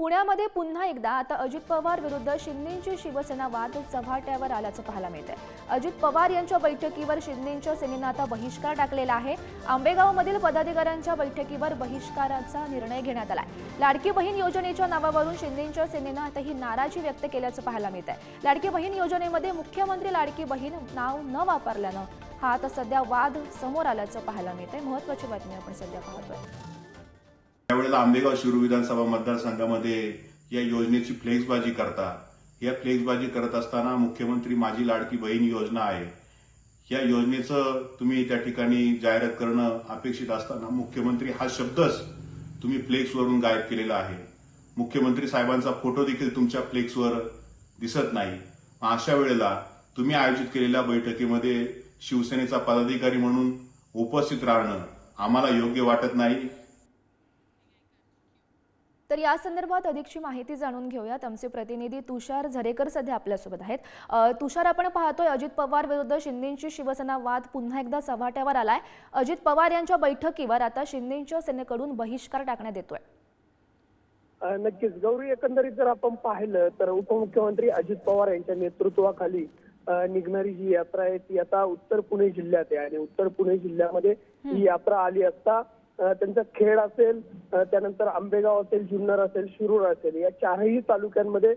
पुण्यामध्ये पुन्हा एकदा आता अजित पवार विरुद्ध शिंदेची शिवसेना वाद चव्हाट्यावर आल्याचं पाहायला मिळतंय. अजित पवार यांच्या बैठकीवर शिंदेच्या सेनेनं आता बहिष्कार टाकलेला आहे. आंबेगावमधील पदाधिकाऱ्यांच्या बैठकीवर बहिष्काराचा निर्णय घेण्यात आलाय. लाडकी बहीण योजनेच्या नावावरून शिंदेच्या सेनेनं आता ही नाराजी व्यक्त केल्याचं पाहायला मिळत आहे लाडकी बहीण योजनेमध्ये मुख्यमंत्री लाडकी बहीण नाव न वापरल्यानं हा आता सध्या वाद समोर आल्याचं पाहायला मिळत आहे महत्वाची बातमी आपण सध्या पाहतोय. त्यावेळेला आंबेगाव शिरू विधानसभा मतदारसंघामध्ये या योजनेची फ्लेक्सबाजी करता. या फ्लेक्सबाजी करत असताना मुख्यमंत्री माझी लाडकी बहीण योजना आहे. या योजनेचं तुम्ही त्या ठिकाणी जाहिरात करणं अपेक्षित असताना मुख्यमंत्री हा शब्दच तुम्ही फ्लेक्सवरून गायब केलेला आहे. मुख्यमंत्री साहेबांचा फोटो देखील तुमच्या फ्लेक्सवर दिसत नाही. अशा वेळेला तुम्ही आयोजित केलेल्या बैठकीमध्ये शिवसेनेचा पदाधिकारी म्हणून उपस्थित राहणं आम्हाला योग्य वाटत नाही. तर या संदर्भात अधिकची माहिती जाणून घेऊयात. आमचे प्रतिनिधी तुषार झरेकर सध्या आपल्यासोबत आहेत. तुषार आपण पाहतोय अजित पवार विरुद्ध शिंदेची शिवसेना वाद पुन्हा एकदा चव्हाट्यावर आलाय. अजित पवार यांच्या बैठकीवर आता शिंदेच्या सेनेकडून बहिष्कार टाकण्यात येतोय. नक्कीच. गौरी एकंदरीत जर आपण पाहिलं तर उपमुख्यमंत्री अजित पवार यांच्या नेतृत्वाखाली निघणारी जी यात्रा आहे ती आता उत्तर पुणे जिल्ह्यात आहे आणि उत्तर पुणे जिल्ह्यामध्ये ही यात्रा आली असता त्यांचा खेड असेल त्यानंतर आंबेगाव असेल जुन्नर असेल शिरूर असेल या चारही तालुक्यांमध्ये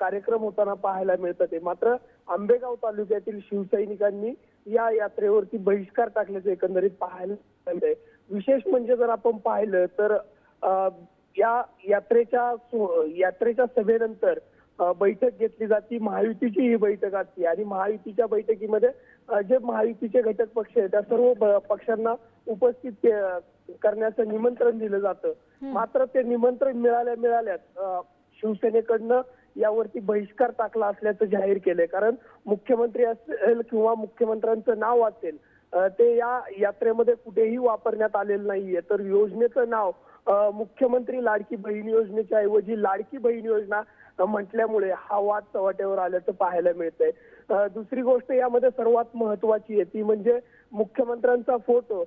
कार्यक्रम होताना पाहायला मिळतात मात्र आंबेगाव तालुक्यातील शिवसैनिकांनी या यात्रेवरती बहिष्कार टाकल्याचं एकंदरीत पाहायला मिळतंय. विशेष म्हणजे जर आपण पाहिलं तर या यात्रेच्या यात्रेच्या सभेनंतर बैठक घेतली जाते. महायुतीची ही बैठक असते. आणि महायुतीच्या बैठकीमध्ये जे महायुतीचे घटक पक्ष आहेत त्या सर्व पक्षांना उपस्थित करण्याचं निमंत्रण दिलं जातं. मात्र ते निमंत्रण मिळाल्या मिळाल्यात शिवसेनेकडनं यावरती बहिष्कार टाकला असल्याचं जाहीर केलंय. कारण मुख्यमंत्री असेल किंवा मुख्यमंत्र्यांचं नाव असेल ते या यात्रेमध्ये कुठेही वापरण्यात आलेलं नाहीये. तर योजनेचं नाव मुख्यमंत्री लाडकी बहीण योजनेच्या ऐवजी लाडकी बहीण योजना म्हटल्यामुळे हा वाद चव्हाट्यावर आल्याचं पाहायला मिळतंय. दुसरी गोष्ट यामध्ये सर्वात महत्वाची आहे ती म्हणजे मुख्यमंत्र्यांचा फोटो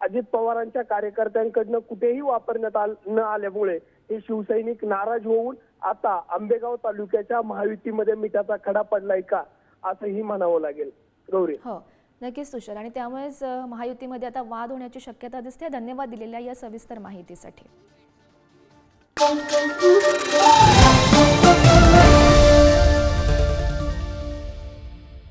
अजित पवारांच्या कार्यकर्त्यांकडनं कुठेही वापरण्यात आल न आल्यामुळे हे शिवसैनिक नाराज होऊन आता आंबेगाव तालुक्याच्या महायुतीमध्ये मिठाचा खडा पडलाय का? असंही म्हणावं लागेल. गौरी. हो. नक्कीच तुषार. आणि त्यामुळेच महायुतीमध्ये आता वाद होण्याची शक्यता दिसते. धन्यवाद दिलेल्या या सविस्तर माहितीसाठी.